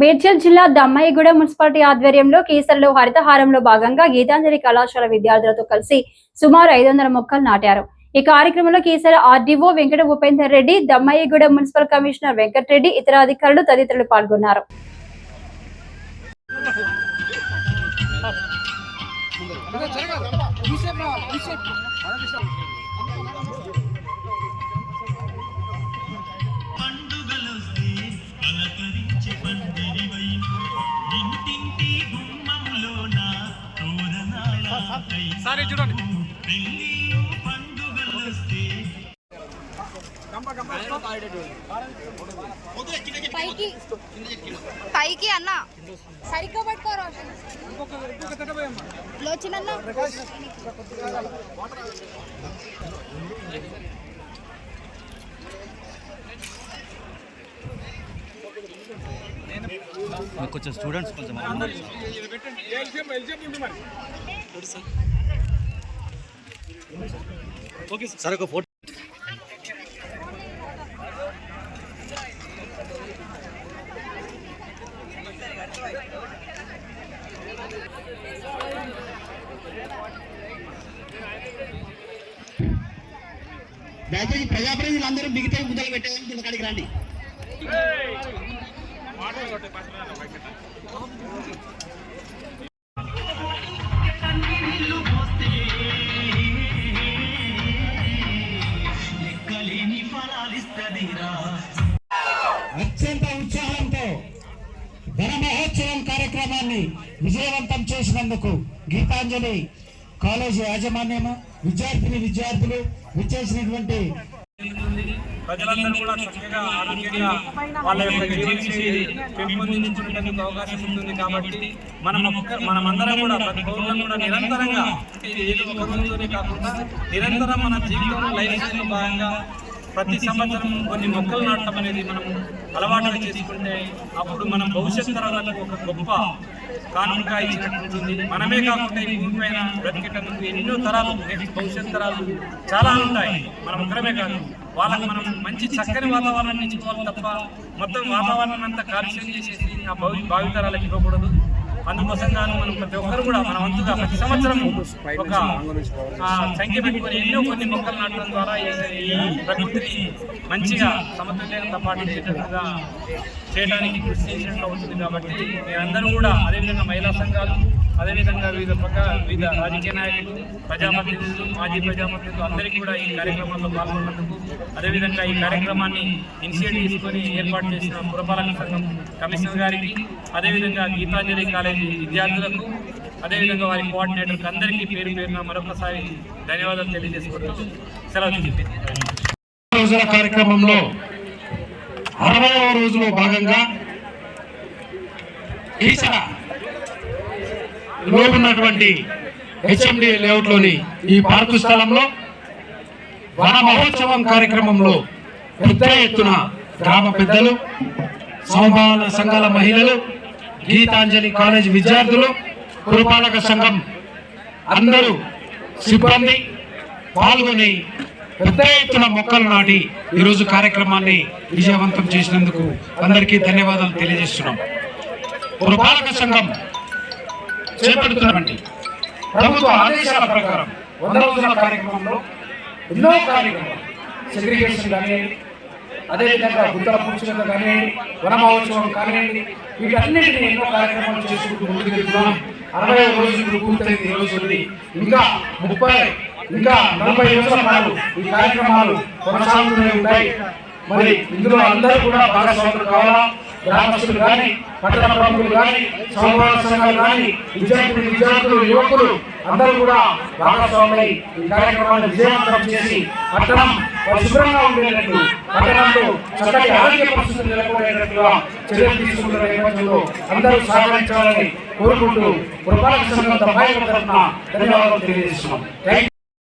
మేడ్చల్ జిల్లా దమ్మాయిగూడ మున్సిపాలిటీ ఆధ్వర్యంలో కేసర్లో హరితహారంలో భాగంగా గీతాంజలి కళాశాల విద్యార్థులతో కలిసి సుమారు ఐదు వందల మొక్కలు నాటారు. ఈ కార్యక్రమంలో Kesara RDO Venkata Bhupender Reddy Dammaiguda municipal commissioner Venkatreddy ఇతర అధికారులు తదితరులు పాల్గొన్నారు. పండుగలొస్తే సారీ చూడండి పైకి పైకి అన్న సరిగ్గా పట్టుకో రోషన్ లోచినన్న కొంచెం స్టూడెంట్స్ కొంచెం ఓకే సార్. ఒక ఫోటో. దయచేసి ప్రజాప్రతినిధులు అందరూ మిగతా ముద్దలు పెట్టేయాలని అక్కడికి రండి. అత్యంత ఉత్సాహంతో ధన మహోత్సవం కార్యక్రమాన్ని విజయవంతం చేసినందుకు గీతాంజలి కాలేజీ యాజమాన్యము విద్యార్థిని విద్యార్థులు విచ్చేసినటువంటి ప్రజలందరూ కూడా చక్కగా ఆరోగ్యంగా వాళ్ళ యొక్క జీవనశైలి పెంపొందించుకునేందుకు అవకాశం ఉంటుంది కాబట్టి మనం ఒక్క మనమందరం కూడా ప్రతి పౌరులను కూడా నిరంతరంగా అంటే ఇది ఏదో ఒక రోజులోనే కాకుండా నిరంతరం మన జీవితంలో లైఫ్ స్టైల్లో భాగంగా ప్రతి సంవత్సరం కొన్ని మొక్కలు నాటడం అనేది మనం అలవాటుగా చేసుకుంటే అప్పుడు మనం భవిష్యత్ తరాలకు ఒక గొప్ప కానుకగా ఇచ్చినట్టు ఉంటుంది మనమే కాకుండా ఈ భూమి పైన బ్రతికేటందుకు ఎన్నో తరాలు నెక్స్ట్ భవిష్యత్ తరాలు చాలా ఉంటాయి. మనం ఒక్కరమే కాదు. వాళ్ళకి మనం మంచి చక్కని వాతావరణాన్ని ఇచ్చుకోవాలి తప్ప మొత్తం వాతావరణం అంతా కాలుష్యం చేసేసి ఆ భవి భావితరాలకు ఇవ్వకూడదు. అందుకోసం మనం ప్రతి ఒక్కరు కూడా మన వంతుగా ప్రతి సంవత్సరం ఒక ఆ, సంఖ్య పెట్టుకొని ఎన్నో కొన్ని మొక్కలు నాటడం ద్వారా ఈ ప్రకృతిని మంచిగా సమతుల్యంగా పాటించేటట్టుగా చేయడానికి కృషి చేసినట్లు అవుతుంది కాబట్టి మీరందరూ కూడా అదేవిధంగా మహిళా సంఘాలు అదేవిధంగా వివిధ పక్క వివిధ రాజకీయ నాయకులు ప్రజాప్రతినిధులు మాజీ ప్రజాప్రతినిధులు అందరికీ కూడా ఈ కార్యక్రమంలో పాల్గొన్నందుకు అదేవిధంగా ఈ కార్యక్రమాన్ని ఇనిషియేటివ్ తీసుకొని ఏర్పాటు చేసిన పురపాలక సంఘం కమిషనర్ గారికి అదేవిధంగా గీతాంజలి కాలేజీ విద్యార్థులకు అదేవిధంగా వారి కోఆర్డినేటర్కి అందరికీ పేరు పేరున మరొకసారి ధన్యవాదాలు తెలియజేసుకుంటూ సెలవు రోజుల కార్యక్రమంలో అరవైవ రోజులో భాగంగా ఈసర లో ఉన్నటువంటి హెచ్ఎండి లేఅవుట్లోని ఈ పార్కు స్థలంలో వన మహోత్సవం కార్యక్రమంలో పెద్ద ఎత్తున గ్రామ పెద్దలు సమభావన సంఘాల మహిళలు గీతాంజలి కాలేజ్ విద్యార్థులు పురపాలక సంఘం అందరూ సిబ్బంది పాల్గొని పెద్ద ఎత్తున మొక్కలు నాటి ఈరోజు కార్యక్రమాన్ని విజయవంతం చేసినందుకు అందరికీ ధన్యవాదాలు తెలియజేస్తున్నాం. పురపాలక సంఘం చేపడుతున్నటువంటి ప్రభుత్వ ఆదేశాల ప్రకారం వంద రోజుల కార్యక్రమంలో ఎన్నో కార్యక్రమాలు. సెగ్రిగేషన్ కానివ్వండి అదేవిధంగా గుంతల పూర్చుకత కానివ్వండి వన మహోత్సవం కానివ్వండి వీటన్నిటిని ఎన్నో కార్యక్రమాలు చేసుకుంటూ ముందుకు వెళ్తున్నాం. అరవై రోజులు పూర్తయింది ఈ రోజు ఇంకా ముప్పై ఇంకా నలభై రోజుల పాటు ఈ కార్యక్రమాలు కొనసాగుతూనే ఉంటాయి. మరి ఇందులో అందరూ కూడా భాగస్వాములు కావాలా? గ్రామస్తులు కానీ పట్టణ ప్రముఖులు కానీ సమాజ సంఘాలు కానీ విద్యార్థులు విద్యార్థులు యువకులు అందరూ కూడా భాగస్వాములై ఈ కార్యక్రమాన్ని విజయవంతం చేసి పట్టణం పరిశుభ్రంగా ఉండేటట్టు పట్టణంలో చక్కటి ఆరోగ్య పరిస్థితులు నెలకొనేటట్టుగా చర్యలు తీసుకుంటున్న నేపథ్యంలో అందరూ సహకరించాలని కోరుకుంటూ పురపాలక సంఘం తరఫున ధన్యవాదాలు తెలియజేస్తున్నాం.